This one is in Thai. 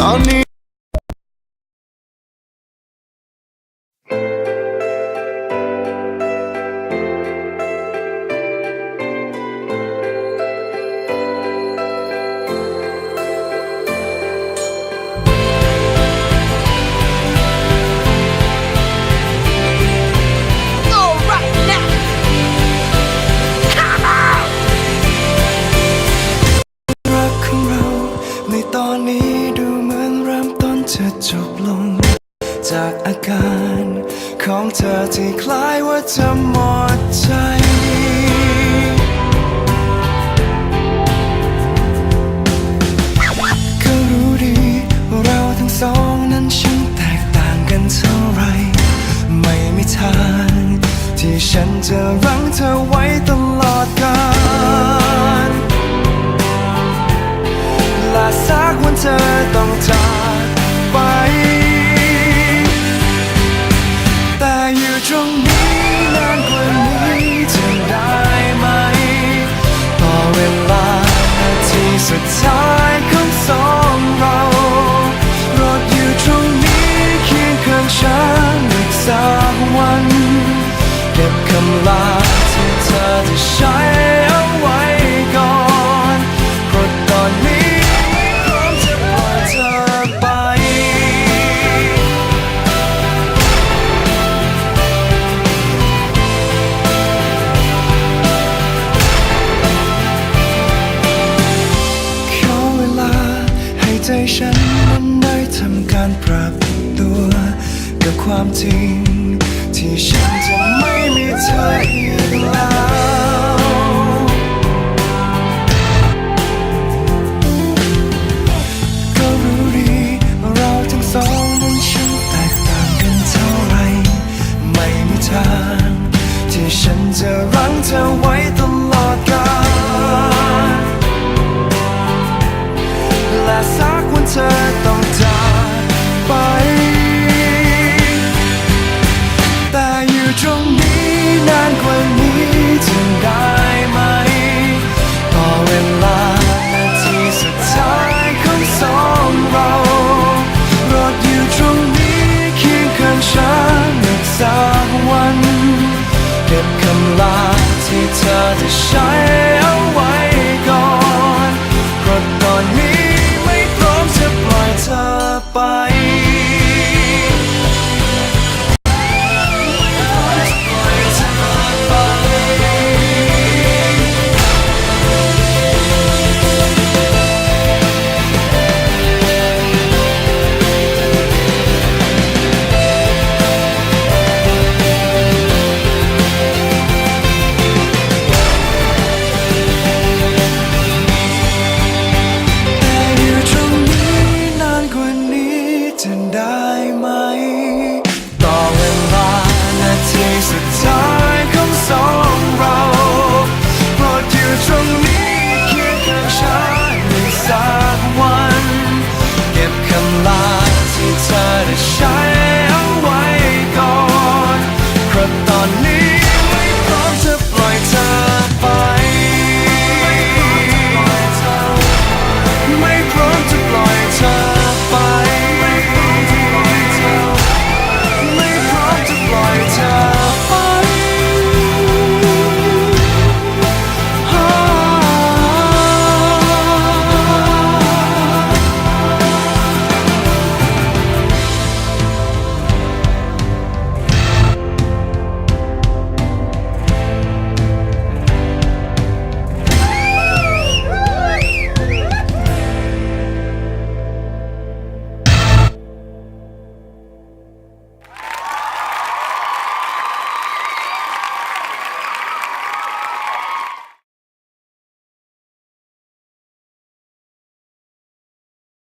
ต การของเธอที่คล้ายว่าจะหมดใจก็รู้ดีว่าเราทั้งสองนั้นช่างแตกต่างกันเท่าไร ไม่มีทาง ที่ฉันจะรั้งเธอไว้ตลอดกาลและสักวันเธอต้อง ใจฉันนั้นได้ทำการปรับตัว กับความจริง ที่ฉันจะไม่มีเธออีกแล้วก็รู้ดีว่าเราทั้งสองนั้นช่างแตกต่างกันเท่าไร ไม่มีทาง ที่ฉันจะรั้งเธอไว้ wish